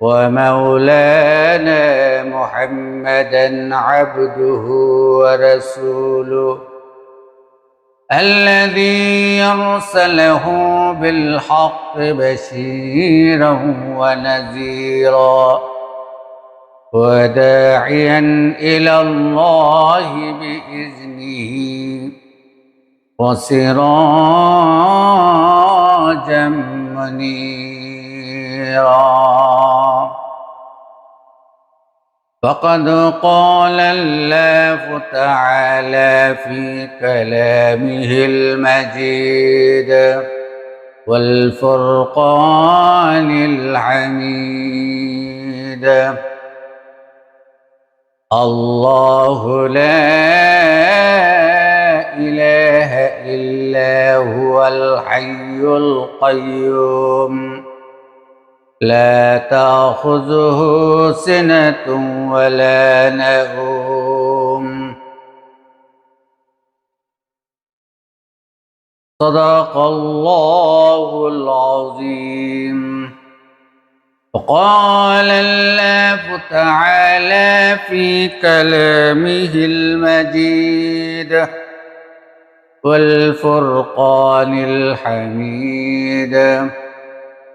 ومولانا محمدا عبده ورسوله الذي يرسله بالحق بشيرا ونذيرا وداعيا إلى الله بإذنه وسراجا منيرا فقد قال الله تعالى في كلامه المجيد والفرقان الحميد. الله لا إله إلا هو الحي القيوم. لا تأخذه سنة ولا نوم. صدق الله العظيم. وقال الله تعالى في كلامه المجيد والفرقان الحميد.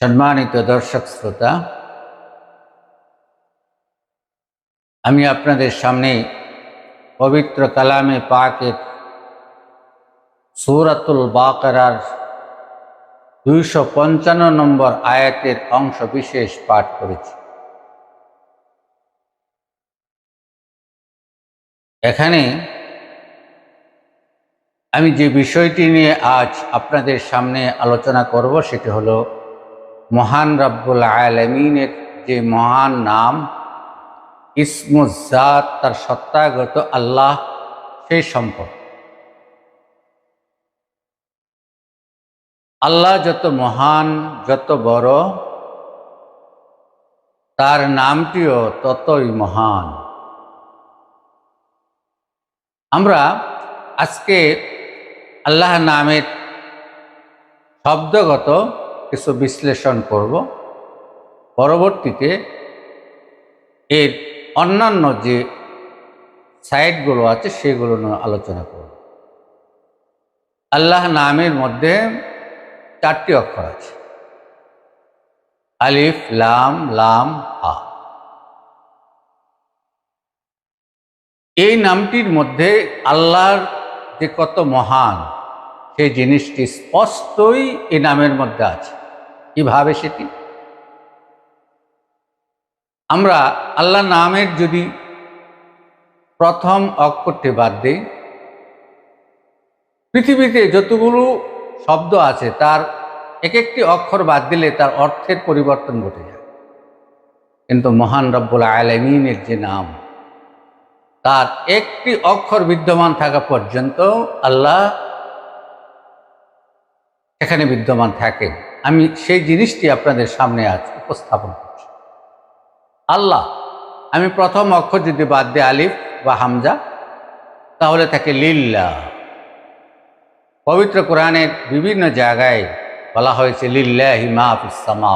সম্মানিত দর্শক শ্রোতা, আমি আপনাদের সামনে পবিত্র কালামে পাকের সুরাতুল বাকরার দুইশো পঞ্চান্ন নম্বর আয়াতের অংশ বিশেষ পাঠ করেছি। এখানে আমি যে বিষয়টি নিয়ে আজ আপনাদের সামনে আলোচনা করব সেটি হলো মহান রব্বুল আলমিনের যে মহান নাম ইসমুজাত তার সত্তাগত আল্লাহ, সেই সম্পদ। আল্লাহ যত মহান, যত বড়, তার নামটিও ততই মহান। আমরা আজকে আল্লাহ নামের শব্দগত কিছু বিশ্লেষণ করব। পরবর্তীতে এর অন্যান্য যে সাইটগুলো আছে, সেগুলো নিয়ে আলোচনা করব। আল্লাহ নামের মধ্যে চারটি অক্ষর আছে। আলিফ, লাম লাম, হা। এই নামটির মধ্যে আল্লাহর যে কত মহান, সেই জিনিসটি স্পষ্টই এই নামের মধ্যে আছে। কীভাবে সেটি? আমরা আল্লাহ নামের যদি প্রথম অক্ষরটি বাদ দিই, পৃথিবীতে যতগুলো শব্দ আছে, তার এক একটি অক্ষর বাদ দিলে তার অর্থের পরিবর্তন ঘটে যায়। কিন্তু মহান রব্বুল আলমিনের যে নাম, তার একটি অক্ষর বিদ্যমান থাকা পর্যন্ত আল্লাহ এখানে বিদ্যমান থাকে আমি সেই জিনিসটি আপনাদের সামনে আজ উপস্থাপন করছি। আল্লাহ, আমি প্রথম অক্ষর যদি বাদ দিই আলিফ বা হামজা, তাহলে থাকে লিল্লা পবিত্র কোরআনের বিভিন্ন জায়গায় বলা হয়েছে, লিল্লাহি মাহফিসামা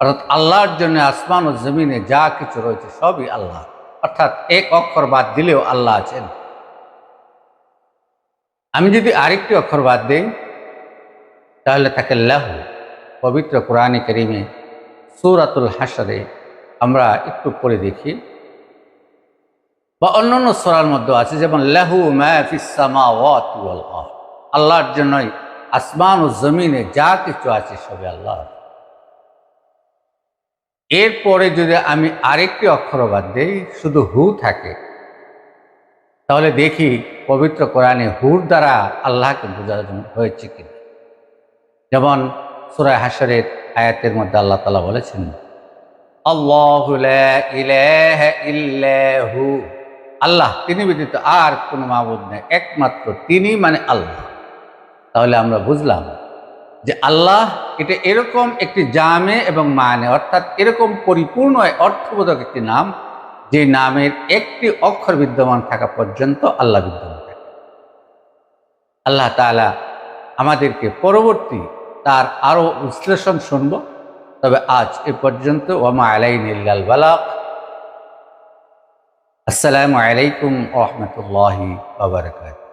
অর্থাৎ আল্লাহর জন্য আসমান ও জমিনে যা কিছু রয়েছে সবই আল্লাহ। অর্থাৎ এক অক্ষর বাদ দিলেও আল্লাহ আছেন। আমি যদি আরেকটি অক্ষর বাদ দিই তাহলে তাকে লাহু, পবিত্র কোরআনে করিমে সুরাতুল হাসরে আমরা একটু পড়ে দেখি। বা অন্যান্য সোরার মধ্যে আছে, যেমন, লাহু মাহফিসামা আল্লাহর জন্যই আসমান ও জমিনে যা কিছু আছে সবে আল্লাহ এরপরে যদি আমি আরেকটি অক্ষর বাদ দিই, শুধু হু থাকে, তাহলে দেখি পবিত্র কোরআনে হুর দ্বারা আল্লাহকে বোঝানো হয়েছে কিনা। যেমন সুরায় হাসরের আয়াতের মধ্যে আল্লাহ তালা বলেছেন, আল্লাহ তিনি ব্যতীত আর কোনো মাবুদ নেই, একমাত্র তিনি মানে আল্লাহ। তাহলে আমরা বুঝলাম যে আল্লাহ এটা এরকম একটি জামে এবং মানে অর্থাৎ এরকম পরিপূর্ণ অর্থবোধক একটি নাম, যে নামের একটি অক্ষর বিদ্যমান থাকা পর্যন্ত আল্লাহ বিদ্যমান থাকে। আল্লাহ তালা আমাদেরকে পরবর্তী তার আরও বিশ্লেষণ শুনব। তবে আজ এ পর্যন্ত ওমা আলাইন ইল্লাল বালাক আসসালামু আলাইকুম ওরহমতুল্লাহি বাবরকাত